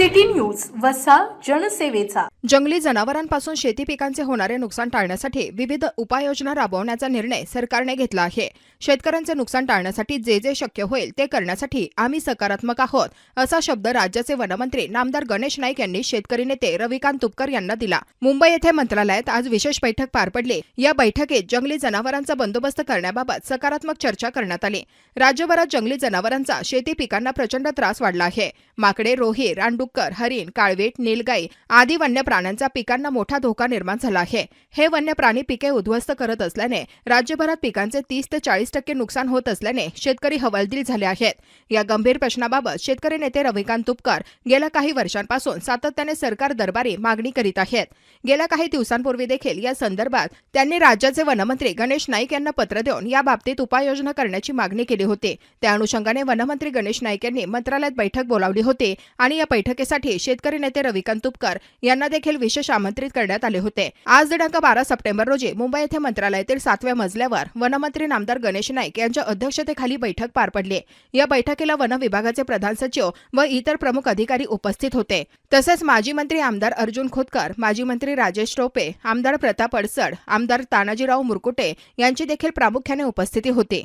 City news वसा जनसेवेचा. जंगली जनावरांपासून शेती पिकांचे होणारे नुकसान टाळण्यासाठी विविध उपाययोजना राबवण्याचा निर्णय सरकारने घेतला आहे. शेतकऱ्यांचे नुकसान टाळण्यासाठी जे जे शक्य होईल ते करण्यासाठी आम्ही सकारात्मक आहोत असा शब्द राज्याचे वनमंत्री नामदार गणेश नाईक यांनी शेतकरी नेते रविकांत तुपकर यांना दिला. मुंबई येथे मंत्रालयात आज विशेष बैठक पार पडली. या बैठकीत जंगली जनावरांचा बंदोबस्त करण्याबाबत सकारात्मक चर्चा करण्यात आली. राज्यभरात जंगली जनावरांचा शेती पिकांना प्रचंड त्रास वाढला आहे. माकडे रोही डुक्कर हरिण काळवीट नीलगाई आदी वन्य प्राण्यांचा पिकांना मोठा धोका निर्माण झाला आहे. हे वन्य प्राणी पिके उद्ध्वस्त करत असल्याने राज्यभरात पिकांचे तीस ते चाळीस टक्के नुकसान होत असल्याने शेतकरी हवालदिल झाले आहेत. या गंभीर प्रश्नाबाबत शेतकरी नेते रविकांत तुपकर गेल्या काही वर्षांपासून सातत्याने सरकार दरबारी मागणी करीत आहेत. गेल्या काही दिवसांपूर्वी देखील या संदर्भात त्यांनी राज्याचे वनमंत्री गणेश नाईक यांना पत्र देऊन या बाबतीत उपाययोजना करण्याची मागणी केली होती. त्या अनुषंगाने वनमंत्री गणेश नाईक यांनी मंत्रालयात बैठक बोलावली होती आणि या बैठक बैठकीसाठी शेतकरी नेते रविकांत तुपकर यांना देखील विशेष आमंत्रित करण्यात आले होते. आज दिनांक बारा सप्टेंबर रोजी मुंबई येथे मंत्रालयातील सातव्या मजल्यावर वनमंत्री नामदार गणेश नाईक यांच्या अध्यक्षतेखाली बैठक पार पडली. या बैठकीला वन विभागाचे प्रधान सचिव व इतर प्रमुख अधिकारी उपस्थित होते. तसेच माजी मंत्री आमदार अर्जुन खोतकर माजी मंत्री राजेश टोपे आमदार प्रताप अडसड आमदार तानाजीराव मुरकुटे यांची देखील प्रामुख्याने उपस्थिती होती.